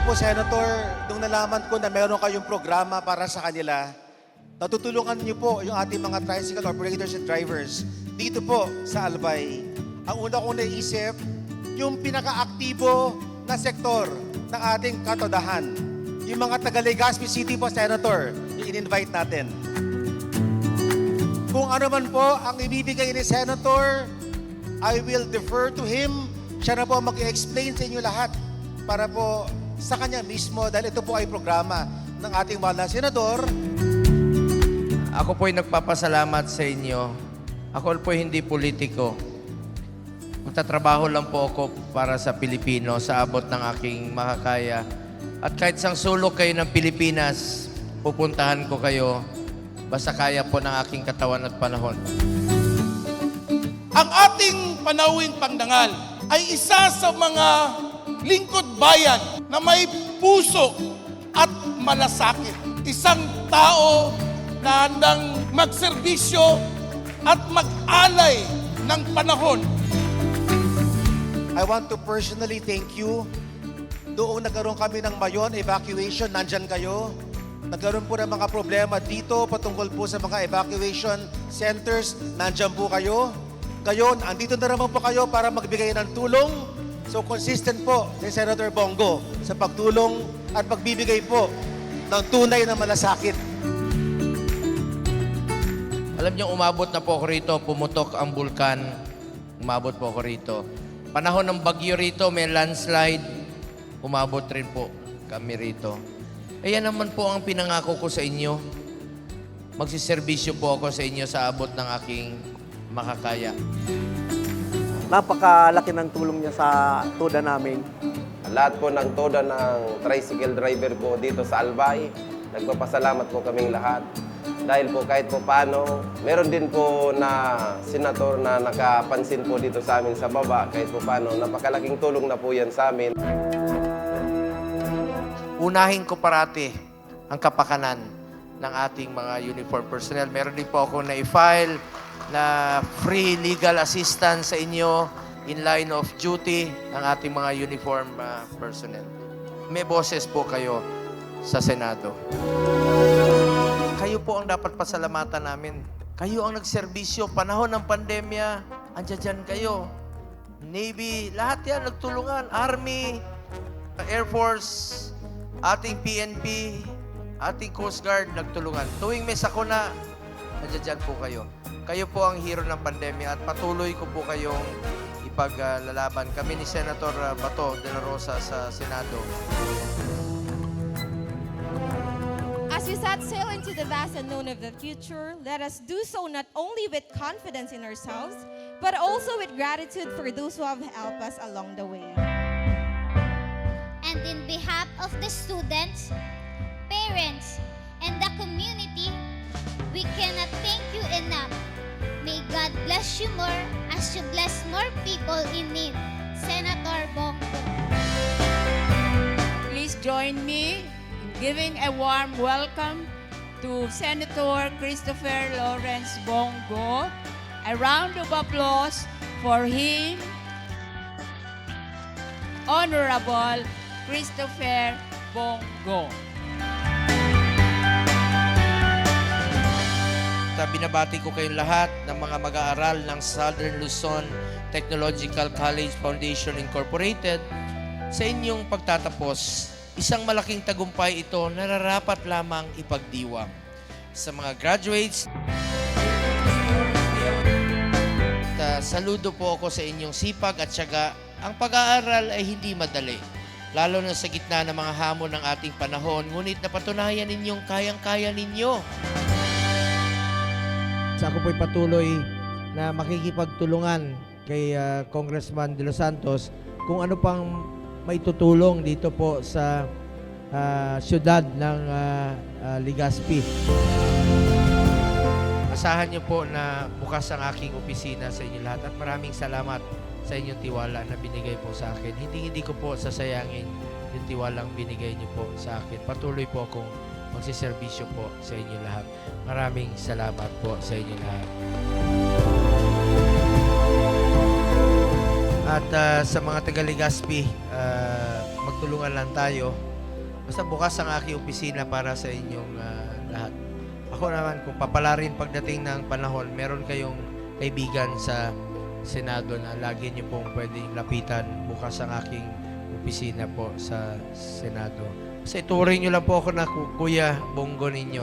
niyo po, Senator, nung nalaman ko na meron kayong programa para sa kanila, natutulungan niyo po yung ating mga tricycle operators and drivers dito po sa Albay. Ang una kong naisip, yung pinaka-aktibo na sektor ng ating katodahan. Yung mga taga Legazpi City po, Senator, yung in-invite natin. Kung ano man po ang ibibigay ni Senator, I will defer to him. Siya na po mag-explain sa inyo lahat para po sa kanya mismo dahil ito po ay programa ng ating mahal na senador. Ako po'y nagpapasalamat sa inyo. Ako po'y hindi politiko. Magtatrabaho lang po ako para sa Pilipino sa abot ng aking makakaya. At kahit sang sulok kayo ng Pilipinas, pupuntahan ko kayo basta kaya po ng aking katawan at panahon. Ang ating panawing pangdangal ay isa sa mga lingkod bayan na may puso at malasakit. Isang tao na handang magserbisyo at mag-alay ng panahon I want to personally thank you. Doong nagkaroon kami ng Mayon evacuation, nandyan kayo. Nagkaroon po ng mga problema dito patungkol po sa mga evacuation centers, nandyan po kayo. Kayo, andito na naman po kayo para magbigay ng tulong. So consistent po si Senator Bongo sa pagtulong at pagbibigay po ng tunay na malasakit. Alam niyo, umabot na po ako rito, pumutok ang bulkan. Umabot po ako rito. Panahon ng bagyo rito, may landslide. Umabot rin po kami rito. Ayan naman po ang pinangako ko sa inyo. Magsiservisyo po ako sa inyo sa abot ng aking makakaya. Napakalaki ng tulong niya sa tuda namin. Lahat po ng toda ng tricycle driver po dito sa Albay, nagpapasalamat po kaming lahat. Dahil po kahit po paano, meron din po na senator na nakapansin po dito sa amin sa baba. Kahit po paano, napakalaking tulong na po yan sa amin. Unahin ko parati ang kapakanan ng ating mga uniform personnel. Meron din po ako na-file na free legal assistance sa inyo in line of duty ng ating mga uniform uh, personnel. May boses po kayo sa Senado. Kayo po ang dapat pasalamatan namin. Kayo ang nagserbisyo. Panahon ng pandemya, andyan dyan kayo. Navy, lahat yan nagtulungan. Army, Air Force, ating PNP, ating Coast Guard nagtulungan. Tuwing may sakuna, nandiyan dyan po kayo. Kayo po ang hero ng pandemya at patuloy ko po kayong ipaglalaban. Kami ni Senator uh, Bato de la Rosa sa Senado. As we set sail into the vast unknown of the future, let us do so not only with confidence in ourselves, but also with gratitude for those who have helped us along the way. And in behalf of the students, parents, and the community, we cannot thank you enough. May God bless you more as you bless more people in need. Senator Bongo. Please join me in giving a warm welcome to Senator Christopher Lawrence Bongo. A round of applause for him, Honorable Christopher Bongo. At uh, binabati ko kayong lahat ng mga mag-aaral ng Southern Luzon Technological College Foundation Incorporated sa inyong pagtatapos. Isang malaking tagumpay ito na nararapat lamang ipagdiwang. Sa mga graduates, at, uh, saludo po ako sa inyong sipag at syaga. Ang pag-aaral ay hindi madali. Lalo na sa gitna ng mga hamon ng ating panahon, ngunit napatunayan ninyong kayang-kaya ninyo. Sa ako po'y patuloy na makikipagtulungan kay ah, Congressman De Los Santos kung ano pang maitutulong dito po sa ah, syudad ng ah, ah, Legazpi. Asahan niyo po na bukas ang aking opisina sa inyo lahat at maraming salamat sa inyong tiwala na binigay po sa akin. Hindi hindi ko po sasayangin yung tiwalang binigay niyo po sa akin. Patuloy po akong magsiservisyo po sa inyo lahat. Maraming salamat po sa inyo lahat. At ah, sa mga taga Legazpi, ah, mag magtulungan lang tayo. Basta bukas ang aking opisina para sa inyong ah, lahat. Ako naman, kung papala rin pagdating ng panahon, meron kayong kaibigan sa Senado na lagi niyo pong pwedeng lapitan bukas ang aking opisina po sa Senado. Sa ituring niyo lang po ako na ku- Kuya Bongo ninyo.